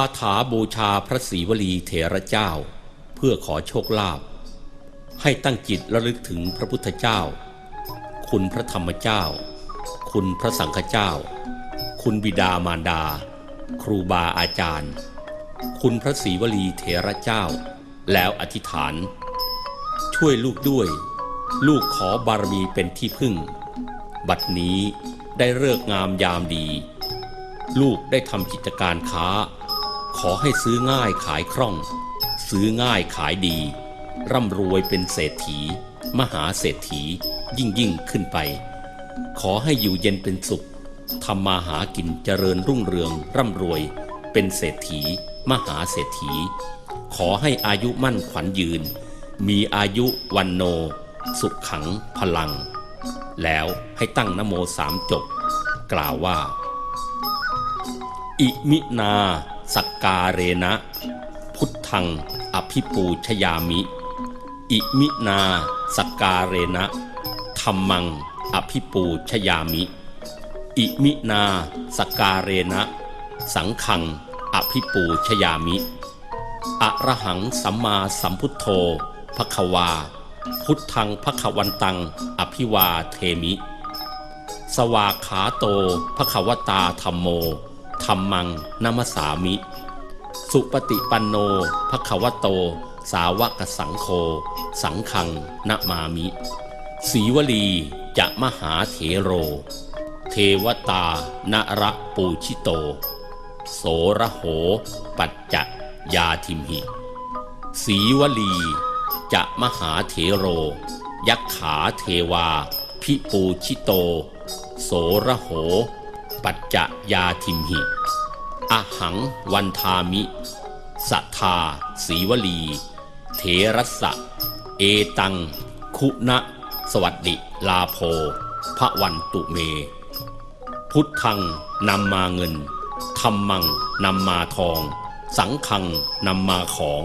าถาบูชาพระศรีวลีเถระเจ้า เพื่อขอโชคลาภให้ตั้งจิตระลึกถึงพระพุทธเจ้า คุณพระธรรมเจ้า คุณพระสังฆเจ้า คุณบิดามารดา ครูบาอาจารย์ คุณพระศรีวลีเถระเจ้า แล้วอธิษฐาน ช่วยลูกด้วย ลูกขอบารมีเป็นที่พึ่ง บัดนี้ได้เลิกงามยามดี ลูกได้ทำกิจการค้า ขอให้ซื้อง่ายขายคล่อง ซื้อง่ายขายดี ร่ำรวยเป็นเศรษฐี มหาเศรษฐียิ่งยิ่งขึ้นไป ขอให้อยู่เย็นเป็นสุขทำมาหากินเจริญรุ่งเรือง ร่ำรวย เป็นเศรษฐี มหาเศรษฐี ขอให้อายุมั่นขวัญยืน มีอายุวันโน สุขขังพลัง แล้วให้ตั้งนโมสามจบ กล่าวว่า อิมินาสักการเรนะ พุทธังอภิปูชยามิ อิมินาสักการเรนะธรรมังอภิปูชยามิ อิมินาสักการเรนะ สังขังอภิปูชยามิอะระหังสัมมาสัมพุทโธภควา พุทธังภควันตัง อภิวาเทมิ สวากขาโตภควตาธรรมโม ธรรมังนัมสสามิ สุปฏิปันโนภควโต สาวกสังโฆสังขังนะมามิสีวลีจะมหาเถโร เทวตานระปูชิโต โสระโห ปัจจะยาทิมหิ สีวลีจะมหาเถโร ยักขาเทวา พิปูชิโต โสระโห ปัจจะยาทิมหิอหังวันทามิ สัทธาสีวลี เถรัสะ เอตัง คุณะ สวัสดิลาโภพระวันตุเม พุทธังนำมาเงินธรรมังนำมาทอง สังขังนำมาของ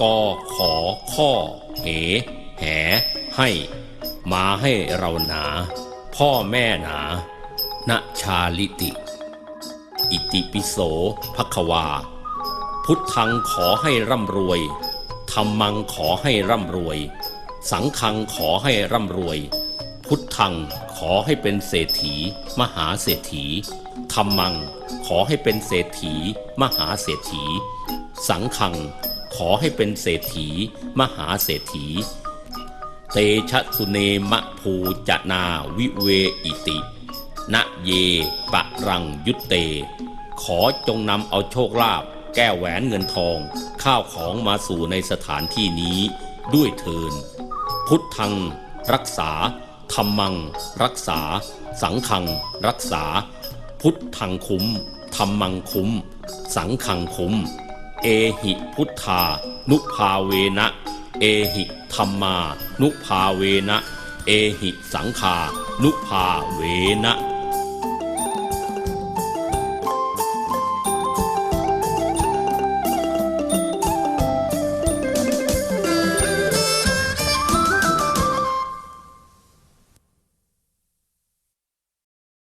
กอขอข้อ เห แห ให้ มาให้เราหนา พ่อแม่หนา ณชาลิติ อิติปิโสภควา พุทธังขอให้ร่ำรวยธรรมังขอให้ร่ำรวย สังฆังขอให้ร่ำรวย พุทธังขอให้เป็นเศรษฐี มหาเศรษฐีธรรมัง ขอให้เป็นเศรษฐี มหาเศรษฐี สังฆัง ขอให้เป็นเศรษฐี มหาเศรษฐี เตชะสุเนมะภูจนาวิเวอิติ ณเย ปะรังยุตเต ขอจงนำเอาโชคลาภแก้วแหวนเงินทอง ข้าวของมาสู่ในสถานที่นี้ด้วยเทิน พุทธัง รักษาธรรมัง รักษา สังฆัง รักษา พุทธังคุ้มธรรมังคุ้ม สังฆังคุ้ม เอหิพุทธา นุภาเวนะ เอหิธรรมา นุภาเวนะ เอหิสังฆานุภาเวนะ